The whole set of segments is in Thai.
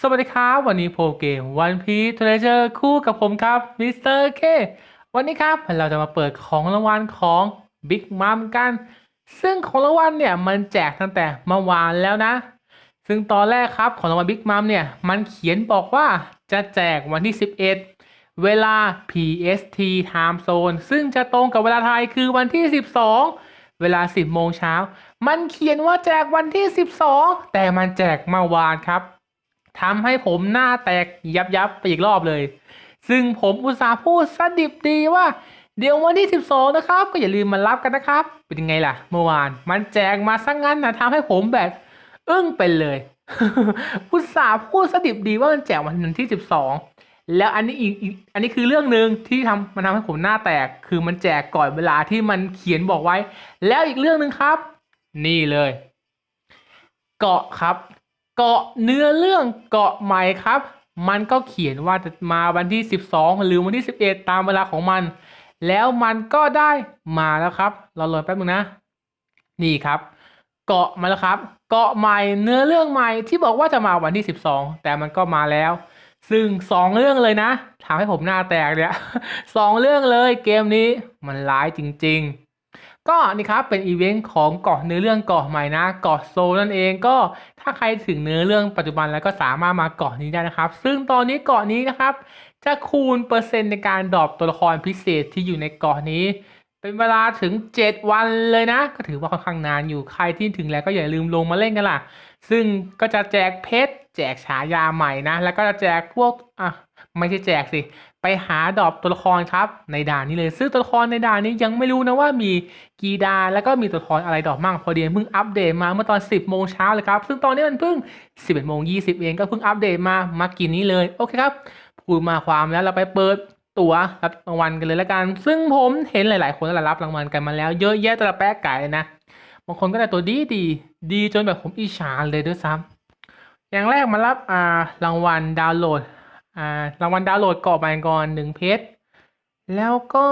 สวัสดีครับวันนี้โปรเกมวันพีทเทเจอร์คู่กับผมครับมิสเตอร์เควันนี้ครับเราจะมาเปิดของรางวัลของ Big Mom กัน ซึ่งของรางวัลเนี่ยมันแจกตั้งแต่เมื่อวานแล้วนะ ซึ่งตอนแรกครับของรางวัล Big Mom เนี่ยมันเขียนบอกว่าจะแจกวันที่ 11 เวลา PST Time Zone ซึ่งจะตรงกับเวลาไทยคือวันที่ 12 เวลา 10 โมงเช้า มันเขียนว่าแจกวันที่ 12 แต่มันแจกเมื่อวานครับ ทำให้ผมหน้าแตกยับยับไปอีกรอบเลย ซึ่งผมอุตส่าห์พูดสดิบดีว่า เดี๋ยววันที่ 12 นะครับ ก็อย่าลืมมารับกันนะครับ เป็นยังไงล่ะ เมื่อวานมันแจกมาซะงั้นนะทำให้ผมแบบอึ้งไปเลยอุตส่าห์พูดสดิบดีว่ามันแจกวันที่ 12 แล้วอันนี้อีกอีกอันนี้คือเรื่องหนึ่งที่ทำมันทำให้ผมหน้าแตก คือมันแจกก่อนเวลาที่มันเขียนบอกไว้ แล้วอีกเรื่องหนึ่งครับ นี่เลย เกาะครับ เกาะเนื้อเรื่องเกาะใหม่ครับ มันก็เขียนว่าจะมาวันที่ 12 หรือวันที่ 11 ตามเวลาของมัน แล้วมันก็ได้มาแล้วครับ เรอรอแป๊บนึงนะ นี่ครับ เกาะมาแล้วครับ เกาะใหม่เนื้อเรื่องใหม่ที่บอกว่าจะมาวันที่ 12 แต่มันก็มาแล้ว ซึ่งสองเรื่องเลยนะทำให้ผมหน้าแตกเนี่ยสองเรื่องเลยเกมนี้มันร้ายจริง ๆ ก็นี่ครับเป็นอีเวนต์ของเกาะเนื้อเรื่องเกาะใหม่นะเกาะโซนั่นเองก็ถ้าใครถึงเนื้อเรื่องปัจจุบันแล้วก็สามารถมาเกาะนี้ได้นะครับ ซึ่งตอนนี้เกาะนี้นะครับ จะคูณเปอร์เซ็นต์ในการดรอปตัวละครพิเศษที่อยู่ในเกาะนี้ เป็นเวลาถึง 7 วันเลยนะ ก็ถือว่าค่อนข้างนานอยู่ใครที่ถึงแล้วก็อย่าลืมลงมาเล่นกันล่ะ ซึ่งก็จะแจกเพชรแจกฉายาใหม่นะ แล้วก็จะแจกพวกอะ ไม่ใช่แจกสิ ไปหาดรอปตัวละครครับ ในด่านนี้เลย ซึ่งตัวละครในด่านนี้ยังไม่รู้นะว่ามีกี่ดานแล้วก็มีตัวละครอะไรดรอปมั่งพอดีเพิ่งอัปเดตมาเมื่อตอน 10 โมงเช้าเลยครับ ซึ่งตอนนี้มันเพิ่ง 11โมง20 เองก็เพิ่งอัปเดตมามากินนี้เลย โอเคครับพูดมาความแล้วเราไปเปิดตั๋วรับรางวัลกันเลยละกัน ซึ่งผมเห็นหลาย ๆ คนรับรางวัลกันมาแล้วเยอะแยะตะแป๊กไก่เลยนะ บางคนก็ได้ตัวดีดีดีจนแบบผมอิจฉาเลยด้วยซ้ำอย่างแรกมารับอ่ารางวัลดาวน์โหลด อ่ารางวัลดาวน์โหลดกรอบใบก่อนหนึ่งเพชรแล้วก็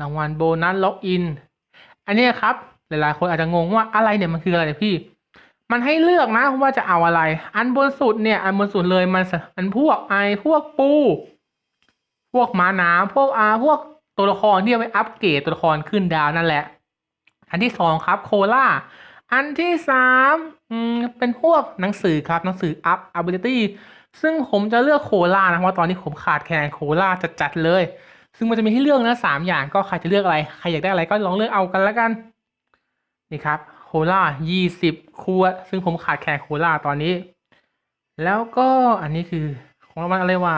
รางวัลโบนัสล็อกอิน อันนี้ครับ หลายๆ คนอาจจะงงว่าอะไรเนี่ยมันคืออะไรเนี่ยพี่ มันให้เลือกนะว่าจะเอาอะไร อันบนสุดเนี่ย อันบนสุดเลยมันอันพวกไอพวกปู พวกม้าน้ำพวกอาพวกตัวละครที่เอาไปอัปเกรดตัวละครขึ้นดาวนั่นแหละ อันที่สองครับโคล่าอันที่สามเป็นพวกหนังสือครับหนังสือ up ability ซึ่งผมจะเลือกโคล่านะเพราะตอนนี้ผมขาดแคลนโคล่าจัดๆเลย ซึ่งมันจะมีให้เลือกนะสามอย่างก็ใครจะเลือกอะไร ใครอยากได้อะไรก็ลองเลือกเอากันแล้วกันนี่ครับโคล่ายี่สิบขวดซึ่งผมขาดแคลนโคล่าตอนนี้ แล้วก็อันนี้คือของรางวัลอะไรวะ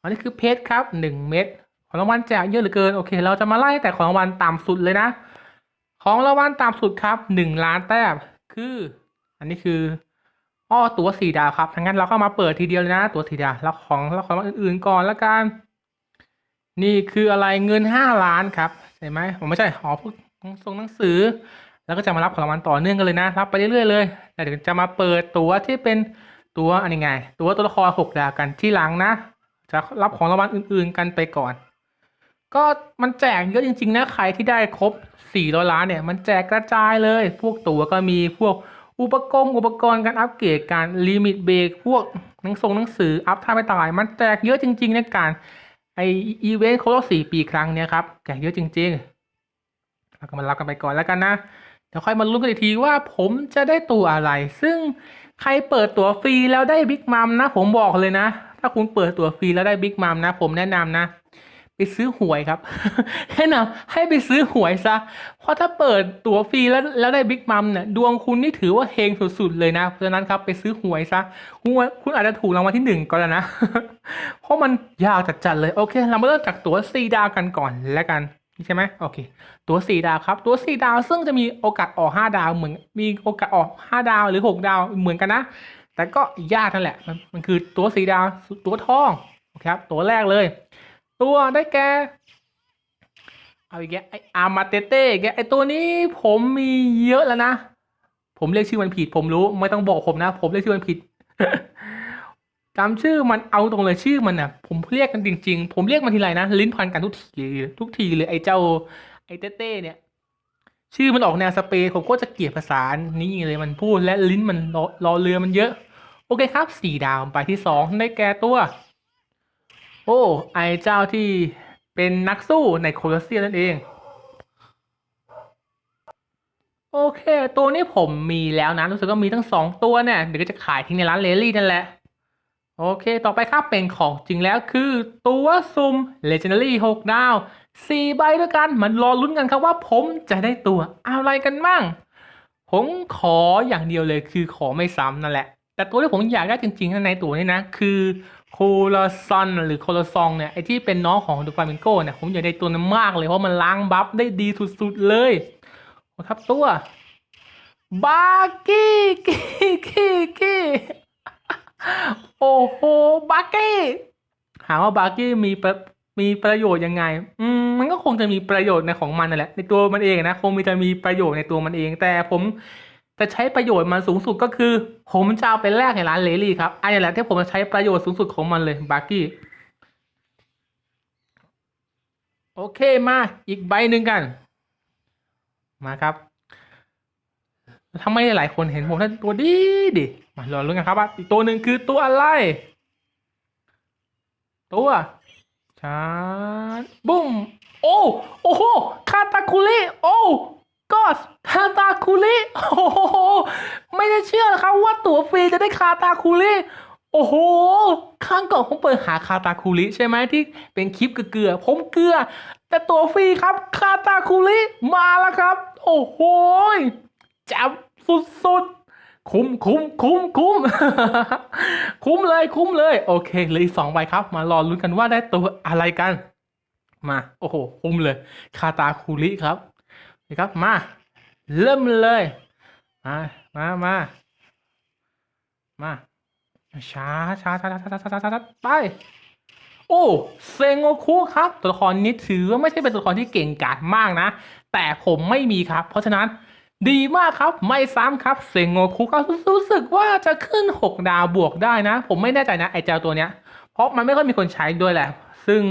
อันนี้คือเพชรครับหนึ่งเม็ดของรางวัลแจกเยอะเหลือเกินโอเค เราจะมาไล่แต่ของรางวัลต่ำสุดเลยนะ ของรางวัลต่ำสุดครับหนึ่งล้านแต้มคือ อันนี้คือ อ้อตั๋วสี่ดาวครับทั้งนั้นเราก็มาเปิดทีเดียวเลยนะ ตั๋วสี่ดาวแล้วของแล้วของอื่นๆก่อนละกัน นี่คืออะไรเงินห้าล้านครับใช่ไหมผมไม่ใช่หอพวกส่งหนังสือ แล้วก็จะมารับของรางวัลต่อเนื่องกันเลยนะรับไปเรื่อยๆเลยแล้วเดี๋ยวจะมาเปิดตั๋วที่เป็นตั๋วอันนี้ไง ตั๋วตัวละครหกดาวกันที่หลังนะ จะรับของรางวัลอื่น ๆ กันไปก่อน ก็มันแจกเยอะจริง ๆ นะใครที่ได้ครบ400ล้านเนี่ย มันแจกกระจายเลย พวกตั๋วก็มีพวก อุปกรณ์อุปกรณ์การอัปเกรดการลิมิตเบรกพวกหนังส่งหนังสืออัพท่าไม่ตาย มันแจกเยอะจริง ๆ ในการไออีเวนต์ครบรอบสี่ปีครั้งเนี้ยครับแจกเยอะจริงๆเราก็มารับกันไปก่อนแล้วกันนะเดี๋ยวค่อยมาลุ้นกันอีกทีว่าผมจะได้ตัวอะไร ซึ่งใครเปิดตั๋วฟรีแล้วได้บิ๊กมัมนะ ผมบอกเลยนะ ถ้าคุณเปิดตั๋วฟรีแล้วได้บิ๊กมัมนะ ผมแนะนำนะ ไปซื้อหวยครับแนะนำให้ไปซื้อหวยซะ เพราะถ้าเปิดตั๋วฟรีแล้วแล้วได้บิ๊กมัมเนี่ยดวงคุณนี่ถือว่าเฮงสุดๆเลยนะ เพราะฉะนั้นครับไปซื้อหวยซะหวยคุณอาจจะถูกรางวัลที่หนึ่งก็แล้วนะ เพราะมันยากจัดๆเลย โอเค เรามาเริ่มจากตั๋วสี่ดาวกันก่อนแล้วกันใช่ไหมโอเค ตัวสี่ดาวครับ ตัวสี่ดาวซึ่งจะมีโอกาสออกห้าดาวเหมือนมีโอกาสออกห้าดาวหรือหกดาวเหมือนกันนะ แต่ก็ยากนั่นแหละ มันมันคือตัวสี่ดาวตัวทองโอเคครับตัวแรกเลย ตัวได้แก่เอาอีกแกไออามาเตเต้แกไอตัวนี้ผมมีเยอะแล้วนะ ผมเรียกชื่อมันผิด ผมรู้ไม่ต้องบอกผมนะ ผมเรียกชื่อมันผิดจำชื่อมันเอาตรงเลยชื่อมันน่ะ ผมเรียกกันจริง ๆ ผมเรียกมันทีไรนะลิ้นพันกันทุกทีทุกทีเลยไอเจ้าไอเต้เต้เนี่ยชื่อมันออกแนวสเปรย์ผมก็จะเกลียดภาษานี้เลยมันพูดและลิ้นมันรอรอเรือมันเยอะ โอเคครับสี่ดาวไปที่สองได้แก่ตัว โอ้ ไอเจ้าที่เป็นนักสู้ในโคลอสเซียมนั่นเอง โอเค ตัวนี้ผมมีแล้วนะ รู้สึกว่ามีทั้งสองตัวเนี่ย เดี๋ยวก็จะขายทิ้งในร้านเลลี่นั่นแหละ โอเค ต่อไปครับเป็นของจริงแล้วคือตัวซุ่ม Legendary 6 ดาว 4 ใบด้วยกัน มันรอลุ้นกันครับว่าผมจะได้ตัวอะไรกันมั่งผมขออย่างเดียวเลยคือขอไม่ซ้ำนั่นแหละ แต่ตัวที่ผมอยากได้จริงๆในตัวนี้นะ คือโคลซอนหรือโคลซองเนี่ยไอที่เป็นน้องของดูฟามิงโกเนี่ยผมอยากได้ตัวนั้นมากเลยเพราะมันล้างบัฟได้ดีสุดๆเลยครับตัวบาร์กี้กี้กี้กี้โอ้โหบาร์กี้หามว่าบาร์กี้มีประมีประโยชน์ยังไง อืม มันก็คงจะมีประโยชน์ในของมันนั่นแหละ ในตัวมันเองนะ คงมีจะมีประโยชน์ในตัวมันเอง แต่ผม จะใช้ประโยชน์มันสูงสุดก็คือ ผมจะเอาไปแลกในร้านเลลี่ครับอันนี้แหละที่ผมจะใช้ประโยชน์สูงสุดของมันเลยบาร์กี้โอเคมาอีกใบหนึ่งกัน มาครับทำไมหลายคนเห็นผมท่านตัวดีดิมารอลุ้นกันครับว่าอีกตัวหนึ่งคือตัวอะไร ตัวชาร์บุ้มโอ้โอ้โหคาตาคุริโอ้ ก็คาตาคุริโอ้โหไม่ได้เชื่อนะครับว่าตั๋วฟรีจะได้คาตาคุริโอ้โหครั้งก่อนผมเปิดหาคาตาคุริใช่ไหมที่เป็นคลิปเกลือผมเกลือ แต่ตั๋วฟรีครับคาตาคุริมาแล้วครับ โอ้โหจับสุดๆคุ้มคุ้มคุ้มคุ้มคุ้มเลยคุ้มเลย โอเคเหลืออีกสองใบครับ มารอลุ้นกันว่าได้ตัวอะไรกัน มา โอ้โห คุ้มเลย คาตาคุริครับ นี่ครับมา เริ่มเลยมามามามาช้าช้าช้าช้าช้าช้าช้าช้าไปโอ้เซงโงคุครับ ตัวละครนี้ถือว่าไม่ใช่เป็นตัวละครที่เก่งกาจมากนะ แต่ผมไม่มีครับ เพราะฉะนั้นดีมากครับ ไม่ซ้ำครับเซงโงคุก็รู้สึกว่าจะขึ้น 6 ดาวบวกได้นะ ผมไม่แน่ใจนะไอเจ้าตัวเนี้ย เพราะมันไม่ค่อยมีคนใช้ด้วยแหละ ซึ่ง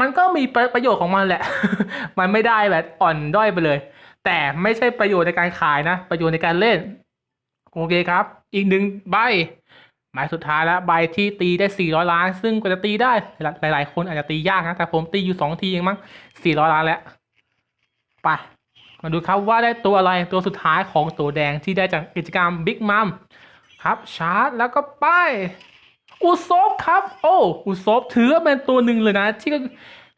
มันก็มีประโยชน์ของมันแหละ มันไม่ได้แบบอ่อนด้อยไปเลย แต่ไม่ใช่ประโยชน์ในการขายนะ ประโยชน์ในการเล่น โอเคครับ อีกหนึ่งใบใบสุดท้ายแล้วใบที่ตีได้ 400 ล้าน ซึ่งกว่าจะตีได้ หลาย ๆ คนอาจจะตียากนะ แต่ผมตีอยู่ 2 ทีเองมั้ง 400 ล้านแล้ว ไป มาดูครับว่าได้ตัวอะไร ตัวสุดท้ายของตัวแดงที่ได้จากกิจกรรมบิ๊กมัมครับ ชาร์จแล้วก็ป้าย อุซบครับ โอ้อุซบถือว่าเป็นตัวหนึ่งเลยนะ ที่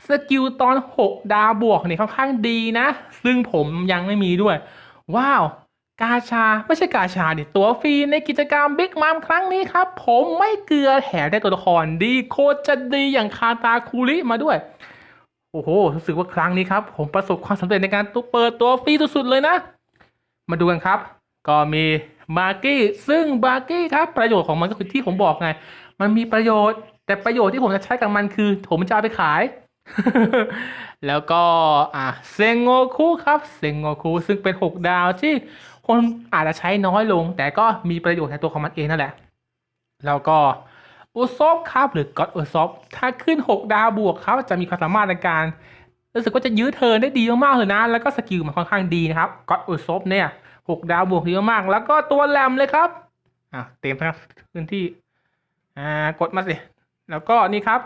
สกิลตอน 6 ดาวบวกเนี่ยค่อนข้างดีนะ ซึ่งผมยังไม่มีด้วย ว้าว กาชา ไม่ใช่กาชาดิตัวฟรีในกิจกรรมบิ๊กมัมครั้งนี้ครับ ผมไม่เกลือแถมได้ตัวละครดีโคตรจะดีอย่างคาตาคูริมาด้วย โอ้โหรู้สึกว่าครั้งนี้ครับ ผมประสบความสำเร็จในการตุเปิดตัวฟรีสุดๆเลยนะ มาดูกันครับ ก็มีบาร์กี้ซึ่งบาร์กี้ครับประโยชน์ของมันก็คือที่ผมบอกไง มันมีประโยชน์ แต่ประโยชน์ที่ผมจะใช้กับมันคือ ผมจะเอาไปขาย แล้วก็อะเซงโงคุครับเซงโงคุซึ่งเป็น 6 ดาวที่คนอาจจะใช้น้อยลง แต่ก็มีประโยชน์ในตัวของมันเองนั่นแหละ แล้วก็อุซอบครับหรือก็อดอุซอบถ้าขึ้น 6 ดาวบวกครับจะมีความสามารถในการรู้สึกว่าจะยื้อเทินได้ดีมากๆเลยนะ แล้วก็สกิลมันค่อนข้างดีนะครับก็อดอุซอบเนี่ย6ดาวบวกดีมากๆแล้วก็ตัวแรมเลยครับอะเต็มทั้งพื้นที่ อ่ากดมาสิ แล้วก็นี่ครับ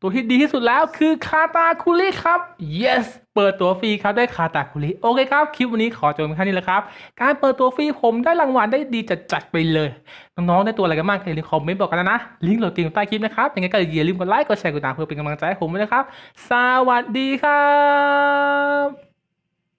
ตัวที่ดีที่สุดแล้วคือคาตาคุริครับ yes เปิดตัวฟรีครับได้คาตาคุริโอเคครับคลิปวันนี้ขอจบเพียงเท่นี้แหละครับ การเปิดตัวฟรีผมได้รางวัลได้ดีจัดจัดๆไปเลย น้องๆได้ตัวอะไรกันบ้างอย่าลืมคอมเมนต์บอกกันนะนะลิงก์โหลดติงใต้คลิปนะครับยังไงก็อย่าลืมกดไลค์กดแชร์กดติดตามเพื่อเป็นกำลังใจให้ผมด้วยนะครับ สวัสดีครับ